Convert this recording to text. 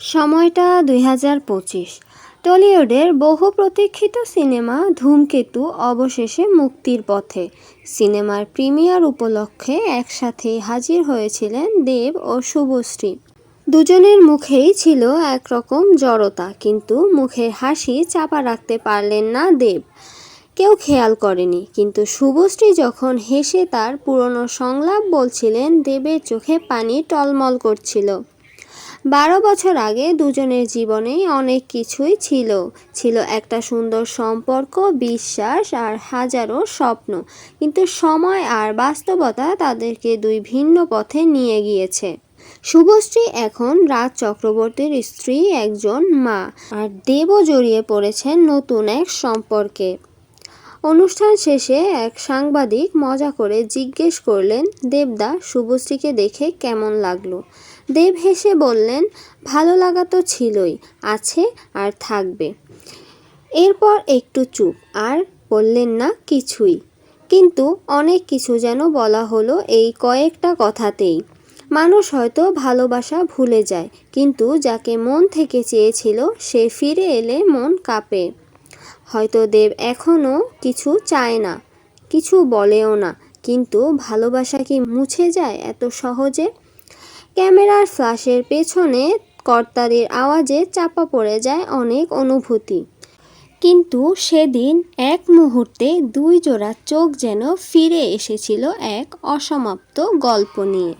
সময়টা দুই হাজার পঁচিশ। টলিউডের বহু প্রতীক্ষিত সিনেমা ধূমকেতু অবশেষে মুক্তির পথে। সিনেমার প্রিমিয়ার উপলক্ষে একসাথে হাজির হয়েছিলেন দেব ও শুভশ্রী। দুজনের মুখেই ছিল একরকম জড়তা, কিন্তু মুখের হাসি চাপা রাখতে পারলেন না দেব। কেউ খেয়াল করেনি, কিন্তু শুভশ্রী যখন হেসে তার পুরনো সংলাপ বলছিলেন, দেবের চোখে পানি টলমল করছিল। বারো বছর আগে দুজনের জীবনেই অনেক কিছুই ছিল। ছিল একটা সুন্দর সম্পর্ক, বিশ্বাস আর হাজারো স্বপ্ন। কিন্তু সময় আর বাস্তবতা তাদেরকে দুই ভিন্ন পথে নিয়ে গিয়েছে। শুভশ্রী এখন রাজ চক্রবর্তীর স্ত্রী একজন মা। আর দেবও জড়িয়ে পড়েছেন নতুন এক সম্পর্কে। অনুষ্ঠান শেষে এক সাংবাদিক মজা করে জিজ্ঞেস করলেন, দেবদা, শুভশ্রীকে দেখে কেমন লাগল? দেব হেসে বললেন, ভালো লাগা তো ছিলই, আছে আর থাকবে। এরপর একটু চুপ, আর বললেন, না, কিছুই। কিন্তু অনেক কিছু যেন বলা হলো এই কয়েকটা কথাতেই। মানুষ হয়তো ভালোবাসা ভুলে যায়, কিন্তু যাকে মন থেকে চেয়েছিল, সে ফিরে এলে মন কাঁপে। হয়তো দেব এখনও কিছু চায় না, কিছু বলেও না। কিন্তু ভালোবাসা কি মুছে যায় এত সহজে? ক্যামেরার ফ্ল্যাশের পেছনে কর্তাদের আওয়াজে চাপা পড়ে যায় অনেক অনুভূতি। কিন্তু সেদিন এক মুহূর্তে দুই জোড়া চোখ যেন ফিরে এসেছিল এক অসমাপ্ত গল্প নিয়ে।